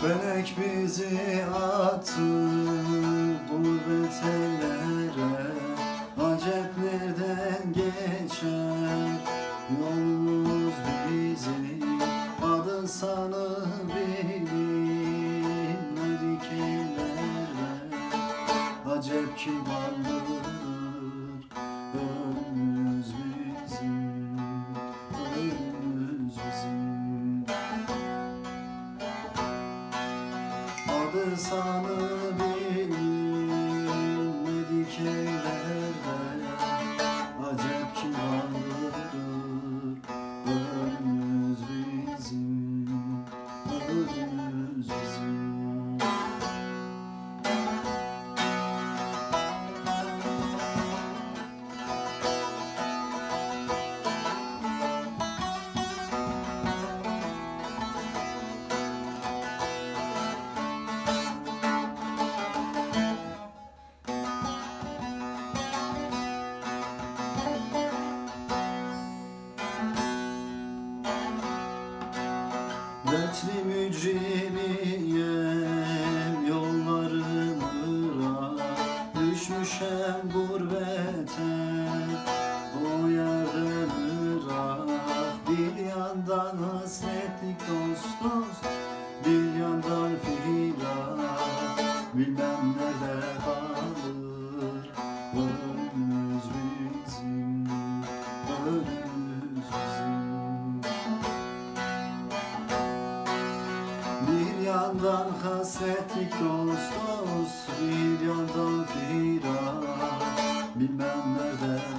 Felek bizi attı gurbet ellere Acep nereden geçer? Yolumuz bizim Adın sanı bilinmedik ellere. Acep kim alır Adı sanı bilinmedik ellerde Acep kim vardır Dertli mücrimiyem yollarım ırak Düşmüşem gurbete o yerden ırak Bir yandan hasretlik dost dost Bir yandan firak Bilmem yandan hasretlik dost dost Bir yandan firar Bilmem nerede